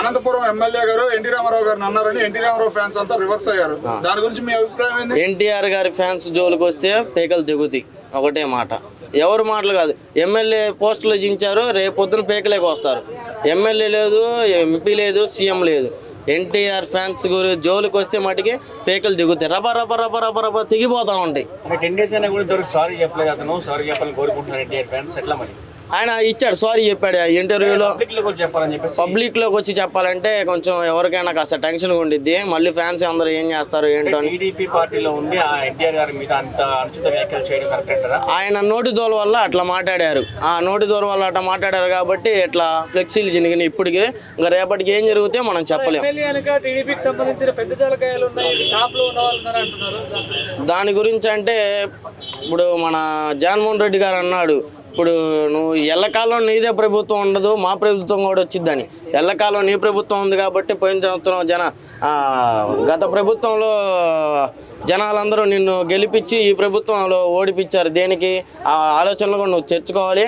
Anantapuram MLA గారు NT Ramarao గారిని అన్నారని ఎన్టీ రామారావు ఫ్యాన్స్ అంతా రివర్స్ అయ్యారు. దాని గురించి మీ అభిప్రాయం ఏంది? ఎన్టీఆర్ గారి ఫ్యాన్స్ జోలికి వస్తే పేకలు దిగుతాయి ఒకటే మాట. ఎవరు మాటలు కాదు. ఎమ్మెల్యే పోస్టులు రేపు పొద్దున పేకలేకి వస్తారు. ఎమ్మెల్యే లేదు ఎంపీ లేదు సీఎం లేదు. ఎన్టీఆర్ ఫ్యాన్స్ గురి జోలికి వస్తే మటుకి పేకలు దిగుతాయి. రబ రబ రబ రబ రబ తెగిపోతూ ఉంటాయి. అంటే టెన్ డేస్ అయినా కూడా ఇంతవరకు సారీ చెప్పలేదు అతను. సారీ చెప్పాలని కోరుకుంటున్నాను ఎన్టీఆర్ ఫ్యాన్స్ ఎట్లా మరి? ఆయన ఇచ్చాడు సారీ చెప్పాడు ఆ ఇంటర్వ్యూలో పబ్లిక్లోకి వచ్చి చెప్పాలంటే కొంచెం ఎవరికైనా కాస్త టెన్షన్ ఉండిద్ది. మళ్ళీ ఫ్యాన్స్ అందరూ ఏం చేస్తారు ఏంటో అని. టీడీపీ పార్టీలో ఉండి ఆ ఎన్టీఆర్ గారి మీద అంత అనుచిత వ్యాఖ్యలు చేయడం కరెక్ట్ అంటారా? ఆయన నోటి దోల వల్ల అట్లా మాట్లాడారు. ఆ నోటి దోల వల్ల అట్లా మాట్లాడారు కాబట్టి ఇట్లా ఫ్లెక్సీలు చినిగినాయి ఇప్పటికి. ఇంకా రేపటికి ఏం జరిగితే మనం చెప్పలేం. ఎమ్మెల్యే అనక టీడీపీకి సంబంధించిన పెద్ద తలకాయలు ఉన్నాయి టాప్లో ఉన్న వాళ్ళు ఉన్నారు అంటున్నారు? దాని గురించి అంటే ఇప్పుడు మన జగన్మోహన్ రెడ్డి గారు అన్నాడు ఇప్పుడు నువ్వు ఎల్లకాలం నీదే ప్రభుత్వం ఉండదు మా ప్రభుత్వం కూడా వచ్చిద్దని. ఎల్లకాలం నీ ప్రభుత్వం ఉంది కాబట్టి పోయిన సంవత్సరం జన గత ప్రభుత్వంలో జనాలందరూ నిన్ను గెలిపించి ఈ ప్రభుత్వంలో ఓడిపించారు దేనికి? ఆ ఆలోచనలు కూడా నువ్వు తెచ్చుకోవాలి.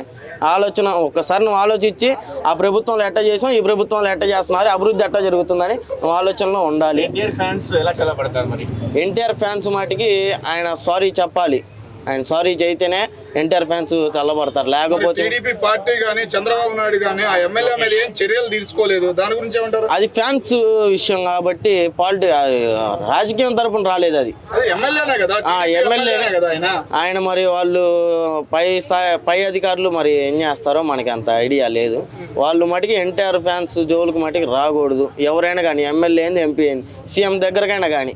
ఆలోచన ఒక్కసారి నువ్వు ఆలోచించి ఆ ప్రభుత్వంలో ఎట్ట చేసాం ఈ ప్రభుత్వంలో ఎట్ట చేస్తున్నారు అభివృద్ధి ఎట్ట జరుగుతుందని నువ్వు ఆలోచనలో ఉండాలి. ఎన్టీఆర్ ఫ్యాన్స్ ఎలా చల్లబడతారు మరి? ఎన్టీఆర్ ఫ్యాన్స్ మాటికి ఆయన సారీ చెప్పాలి. ఆయన సారీ చేస్తేనే ఎన్టీఆర్ ఫ్యాన్స్ చల్లబడతారు. లేకపోతే టీడీపీ పార్టీ గానీ చంద్రబాబు నాయుడు గానీ ఆ ఎమ్మెల్యే మీద ఏం చర్యలు తీసుకోలేదు. దాని గురించి ఏమంటారు? అది ఫ్యాన్స్ విషయం కాబట్టి పాలిటి రాజకీయం తరపున రాలేదు అది. ఎమ్మెల్యేనే కదా? ఆ, టీడీపీ ఎమ్మెల్యేనే. ఎమ్మెల్యేనే కదా ఆయన? ఆయన మరి వాళ్ళు పై స్థాయి పై అధికారులు మరి ఏం చేస్తారో మనకి అంత ఐడియా లేదు. వాళ్ళు మటుకి ఎన్టీఆర్ ఫ్యాన్స్ జోలికి మటుకి రాకూడదు. ఎవరైనా కానీ ఎమ్మెల్యే ఏంది ఎంపీ ఏంది సీఎం దగ్గరకైనా కానీ.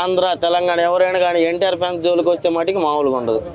ఆంధ్ర తెలంగాణ ఎవరైనా కానీ ఎన్టీఆర్ ఫ్యాన్స్ జోలికి వస్తే మటుకు మామూలుగా ఉండదు.